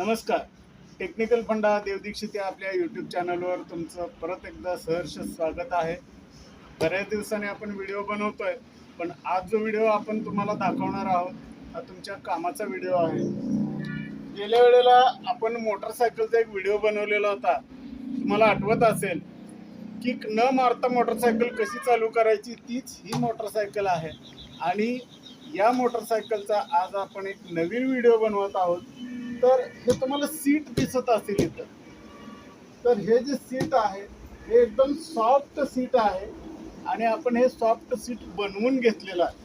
नमस्कार. टेक्निकल फंडा देवदीक्षित या आपल्या यूट्यूब चॅनलवर तुमचं परत एकदा सहर्ष स्वागत आहे. बऱ्याच दिवसांनी आपण व्हिडिओ बनवतो आहे पण आज जो व्हिडिओ आपण तुम्हाला दाखवणार आहोत हा तुमच्या कामाचा व्हिडिओ आहे. गेल्या वेळेला आपण मोटरसायकलचा एक व्हिडिओ बनवलेला होता. तुम्हाला आठवत असेल किक न मारता मोटरसायकल कशी चालू करायची तीच ही मोटरसायकल आहे. आणि या मोटरसायकलचा आज आपण एक नवीन व्हिडिओ बनवत आहोत. तर हे तुम्हाला सीट दिसत असेल इथं. तर हे जे सीट आहे हे एकदम सॉफ्ट सीट आहे आणि आपण हे सॉफ्ट सीट बनवून घेतलेलं आहे.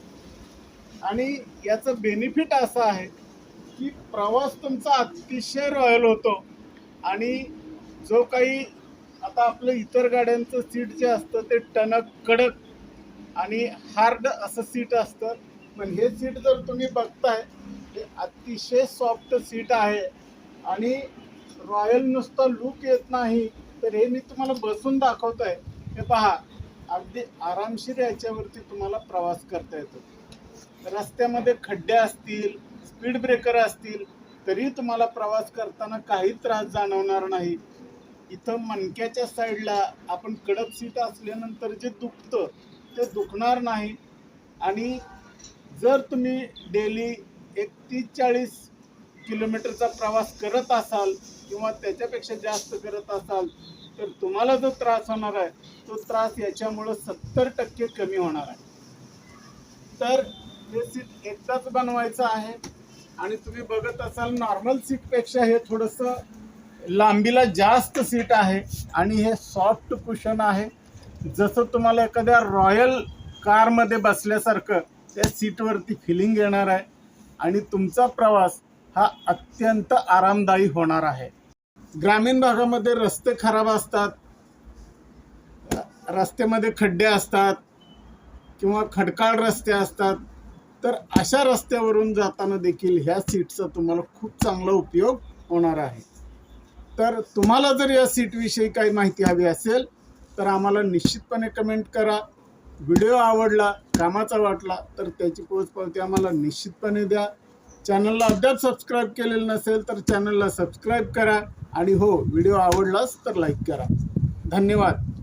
आणि याचं बेनिफिट असं आहे की प्रवास तुमचा अतिशय रॉयल होतो आणि जो काही आता आपलं इतर गाड्यांचं सीट जे असतं ते टणक कडक आणि हार्ड असं सीट असतं. पण हे सीट जर तुम्ही बघताय हे अतिशय सॉफ्ट सीट आहे. आणि रॉयल नुसता लुक येत नाही तर हे मी तुम्हाला बसून दाखवतोय. हे पहा अगदी आरामशीर याच्यावरती तुम्हाला प्रवास करता येतो. रस्त्यामध्ये खड्डे असतील स्पीड ब्रेकर असतील तरी तुम्हाला प्रवास करताना काही त्रास जाणवणार नाही. इथं मणक्याच्या साईडला आपण कडक सीट असल्यानंतर जे दुखतं ते दुखणार नाही. आणि जर तुम्ही डेली एक तीस चाळीस किलोमीटरचा प्रवास करत असाल किंवा त्याच्यापेक्षा जास्त करत असाल तर तुम्हाला जो त्रास होणार आहे तो त्रास याच्यामुळं सत्तर टक्के कमी होणार आहे. तर हे सीट एकदाच बनवायचं आहे आणि तुम्ही बघत असाल नॉर्मल सीटपेक्षा हे थोडंसं लांबीला जास्त सीट आहे आणि हे सॉफ्ट कुशन आहे. जसं तुम्हाला एखाद्या रॉयल कारमध्ये बसल्यासारखं त्या सीटवरती फिलिंग येणार आहे. आणि तुमचा प्रवास हा अत्यंत आरामदायी होणार आहे. ग्रामीण भागामध्ये रस्ते खराब असतात रस्त्यामध्ये खड्डे असतात किंवा खडकाळ रस्ते असतात तर अशा रस्त्यावरून जाताना देखील ह्या सीटचा तुम्हाला खूप चांगला उपयोग होणार आहे. तर तुम्हाला जर या सीटविषयी काही माहिती हवी असेल तर आम्हाला निश्चितपणे कमेंट करा. व्हिडिओ आवडला कामाचा वाटला तर त्याची पोचपावती आम्हाला निश्चितपणे द्या. चॅनलला अद्याप सबस्क्राईब केलेलं नसेल तर चॅनलला सबस्क्राईब करा. आणि हो व्हिडिओ आवडलाच तर लाईक करा. धन्यवाद.